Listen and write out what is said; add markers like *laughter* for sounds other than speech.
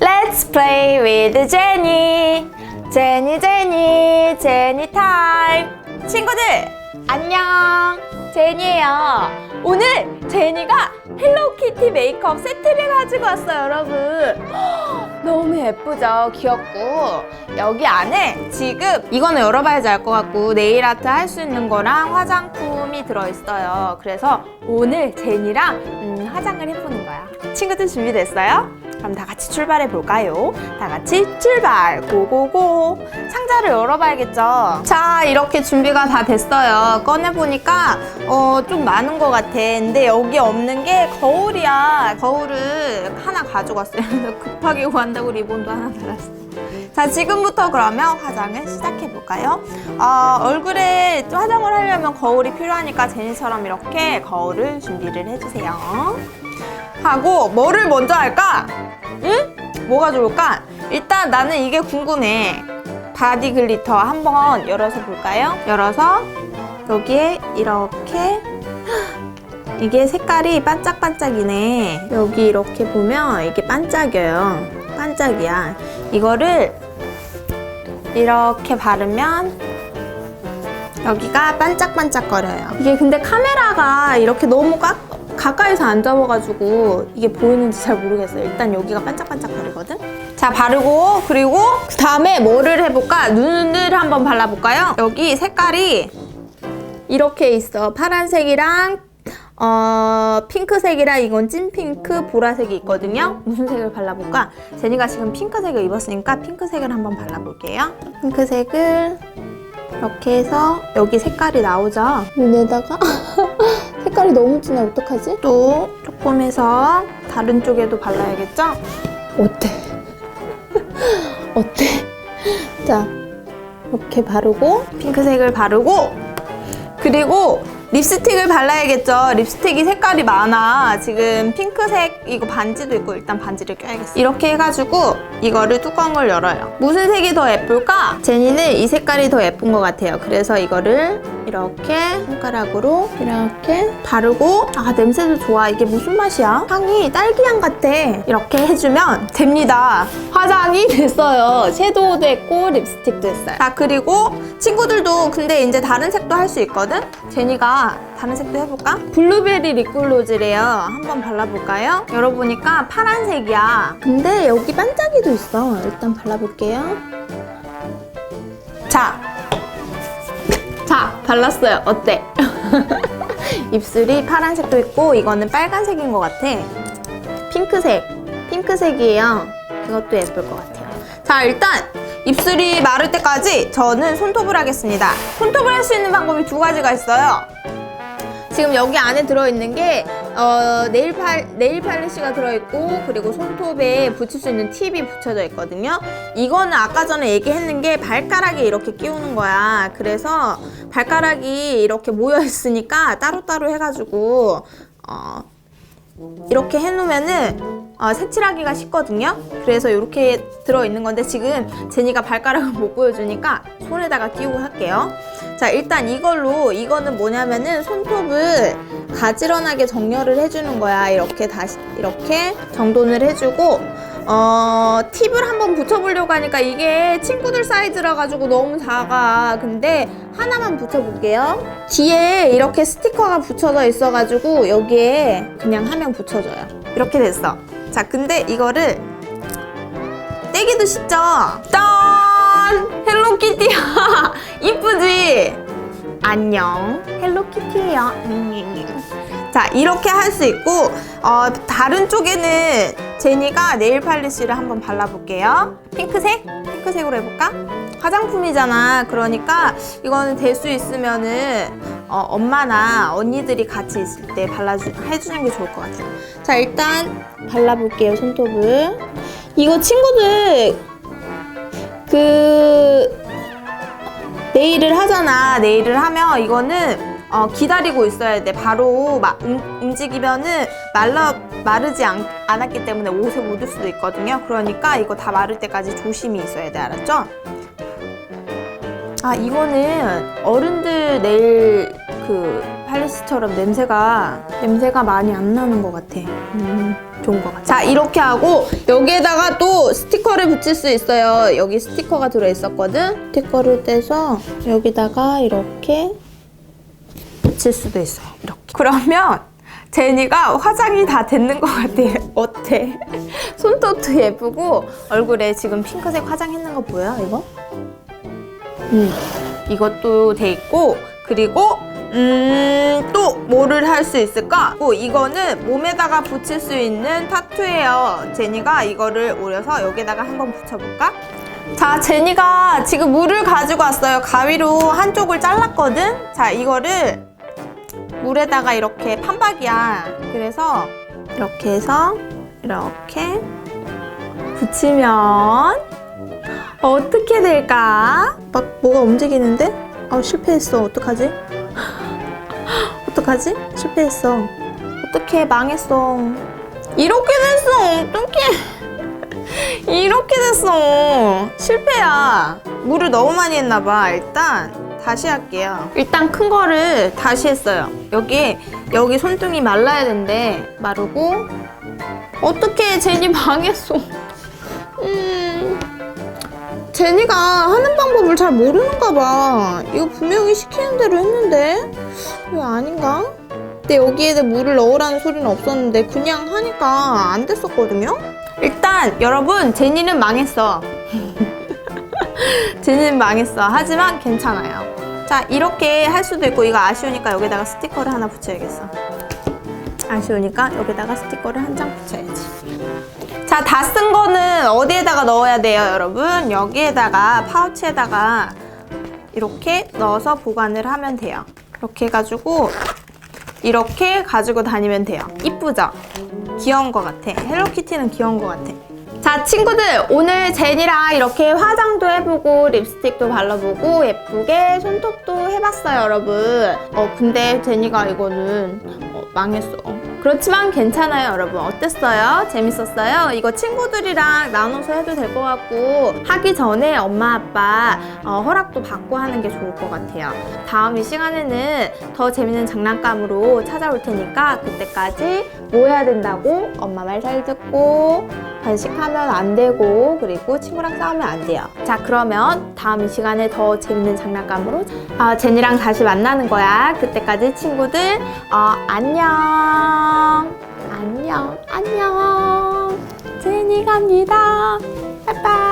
Let's play with Jenny. 제니 제니 제니 타임. 친구들 안녕. 제니예요. 오늘 제니가 헬로키티 메이크업 세트를 가지고 왔어요, 여러분. 너무 예쁘죠? 귀엽고 여기 안에 지금 이거는 열어봐야지 알 것 같고 네일 아트 할 수 있는 거랑 화장품이 들어있어요. 그래서 오늘 제니랑 음, 화장을 해보는 거야. 친구들 준비됐어요? 그럼 다 같이 출발해 볼까요? 다 같이 출발! 고고고! 상자를 열어봐야겠죠? 자, 이렇게 준비가 다 됐어요. 꺼내보니까, 어, 좀 많은 것 같아. 근데 여기 없는 게 거울이야. 거울을 하나 가져갔어요. *laughs* 급하게 구한다고 리본도 하나 달았어. 자, 지금부터 그러면 화장을 시작해 볼까요? 어, 얼굴에 좀 화장을 하려면 거울이 필요하니까 제니처럼 이렇게 거울을 준비를 해주세요. 하고 뭐를 먼저 할까? 응? 뭐가 좋을까? 일단 나는 이게 궁금해. 바디 글리터 한번 열어서 볼까요? 열어서 여기에 이렇게 *gasps* 이게 색깔이 반짝반짝이네. 여기 이렇게 보면 이게 반짝여요. 반짝이야. 이거를 이렇게 바르면 여기가 반짝반짝거려요. 이게 근데 카메라가 이렇게 너무 가, 가까이서 안 잡아가지고 이게 보이는지 잘 모르겠어요. 일단 여기가 반짝반짝 거리거든. 자 바르고 그리고 그 다음에 뭐를 해볼까? 눈을 한번 발라볼까요? 여기 색깔이 이렇게 있어. 파란색이랑 어, 핑크색이랑 이건 찐 핑크, 보라색이 있거든요. 무슨 색을 발라볼까? 제니가 지금 핑크색을 입었으니까 핑크색을 한번 발라볼게요. 핑크색을 이렇게 해서 여기 색깔이 나오죠? 눈에다가 *laughs* 색깔이 너무 진해 어떡하지? 또 조금 해서 다른 쪽에도 발라야겠죠? 어때? *laughs* 어때? 자, 이렇게 바르고 핑크색을 바르고 그리고 립스틱을 발라야겠죠. 립스틱이 색깔이 많아. 지금 핑크색 이거 반지도 있고 일단 반지를 껴야겠어. 이렇게 해가지고 이거를 뚜껑을 열어요. 무슨 색이 더 예쁠까? 제니는 이 색깔이 더 예쁜 것 같아요. 그래서 이거를 이렇게 손가락으로 이렇게 바르고 아 냄새도 좋아. 이게 무슨 맛이야? 향이 딸기향 같아. 이렇게 해주면 됩니다. 화장이 됐어요. 섀도우도 했고 립스틱도 했어요. 자 그리고 친구들도 근데 이제 다른 색도 할 수 있거든? 제니가 다른 색도 해볼까? 블루베리 립글로즈래요. 한번 발라볼까요? 열어보니까 파란색이야. 근데 여기 반짝이도 있어. 일단 발라볼게요. 자, 자, 발랐어요. 어때? *laughs* 입술이 파란색도 있고 이거는 빨간색인 것 같아. 핑크색, 핑크색이에요. 이것도 예쁠 것 같아요. 자, 일단 입술이 마를 때까지 저는 손톱을 하겠습니다. 손톱을 할 수 있는 방법이 두 가지가 있어요. 지금 여기 안에 들어있는 게 어, 네일, 팔, 네일 팔리시가 들어있고 그리고 손톱에 붙일 수 있는 팁이 붙여져 있거든요. 이거는 아까 전에 얘기했는 게 발가락에 이렇게 끼우는 거야. 그래서 발가락이 이렇게 모여 있으니까 따로따로 해가지고 어, 이렇게 해놓으면은 어, 색칠하기가 쉽거든요. 그래서 이렇게 들어있는 건데 지금 제니가 발가락을 못 보여주니까 손에다가 끼우고 할게요. 자 일단 이걸로 이거는 뭐냐면은 손톱을 가지런하게 정렬을 해주는 거야. 이렇게 다시 이렇게 정돈을 해주고 어 팁을 한번 붙여보려고 하니까 이게 친구들 사이즈라 가지고 너무 작아. 근데 하나만 붙여볼게요. 뒤에 이렇게 스티커가 붙여져 있어가지고 여기에 그냥 하면 붙여져요. 이렇게 됐어. 자 근데 이거를 떼기도 쉽죠? 짠! 헬로키티야! *laughs* 이쁘지? 안녕. 헬로키티예요. 자, 이렇게 할 수 있고, 어, 다른 쪽에는 제니가 네일 팔리시를 한번 발라볼게요. 핑크색? 핑크색으로 해볼까? 화장품이잖아. 그러니까 이거는 될 수 있으면은 어, 엄마나 언니들이 같이 있을 때 발라주, 해주는 게 좋을 것 같아요. 자, 일단 발라볼게요, 손톱을. 이거 친구들, 그, 네일을 하잖아. 네일을 하면 이거는 어, 기다리고 있어야 돼. 바로 마, 음, 움직이면은 말라 마르지 않, 않았기 때문에 옷에 묻을 수도 있거든요. 그러니까 이거 다 마를 때까지 조심히 있어야 돼. 알았죠? 아 이거는 어른들 네일 그 팔리스처럼 냄새가 냄새가 많이 안 나는 것 같아. 음, 좋은 것 같아. 자 이렇게 하고 여기에다가 또 스티커를 붙일 수 있어요. 여기 스티커가 들어 있었거든. 스티커를 떼서 여기다가 이렇게 붙일 수도 있어요. 이렇게. 그러면 제니가 화장이 다 됐는 것 같아요. *laughs* 어때? 손톱도 예쁘고 얼굴에 지금 핑크색 화장했는 거 보여? 이거? 음, 이것도 돼 있고 그리고 음, 또 뭐를 할 수 있을까? 어, 이거는 몸에다가 붙일 수 있는 타투예요. 제니가 이거를 오려서 여기다가 한번 붙여볼까? 자, 제니가 지금 물을 가지고 왔어요. 가위로 한쪽을 잘랐거든? 자, 이거를 물에다가 이렇게 판박이야. 그래서 이렇게 해서 이렇게 붙이면 어떻게 될까? 막 뭐가 움직이는데? 아 실패했어. 어떡하지? 어떡하지? 실패했어. 어떡해 망했어. 이렇게 됐어. 어떡해. *laughs* 이렇게 됐어. 실패야. 물을 너무 많이 했나 봐. 일단 다시 할게요. 일단 큰 거를 다시 했어요. 여기 여기 손등이 말라야 된대. 마르고 어떻게 제니 *laughs* 망했어. 음. 제니가 하는 방법을 잘 모르는가 봐. 이거 분명히 시키는 대로 했는데 이거 아닌가? 근데 여기에 물을 넣으라는 소리는 없었는데 그냥 하니까 안 됐었거든요. 일단 여러분 제니는 망했어. *laughs* 제니는 망했어. 하지만 괜찮아요. 자 이렇게 할 수도 있고 이거 아쉬우니까 여기다가 스티커를 하나 붙여야겠어. 아쉬우니까 여기다가 스티커를 한 장 붙여야지. 자, 다 쓴 거는 어디에다가 넣어야 돼요, 여러분? 여기에다가 파우치에다가 이렇게 넣어서 보관을 하면 돼요. 이렇게 해가지고 이렇게 가지고 다니면 돼요. 이쁘죠? 귀여운 것 같아. 헬로키티는 귀여운 것 같아. 자, 친구들, 오늘 제니랑 이렇게 화장도 해보고 립스틱도 발라보고 예쁘게 손톱도 해봤어요, 여러분. 어, 근데 제니가 이거는 어, 망했어. 그렇지만 괜찮아요, 여러분. 어땠어요? 재밌었어요? 이거 친구들이랑 나눠서 해도 될 것 같고 하기 전에 엄마 아빠 어, 허락도 받고 하는 게 좋을 것 같아요. 다음 이 시간에는 더 재밌는 장난감으로 찾아올 테니까 그때까지 뭐 해야 된다고? 엄마 말 잘 듣고 간식하면 안 되고 그리고 친구랑 싸우면 안 돼요. 자 그러면 다음 이 시간에 더 재밌는 장난감으로 아, 제니랑 다시 만나는 거야. 그때까지 친구들 어, 안녕 안녕 안녕 제니 갑니다. 빠이빠이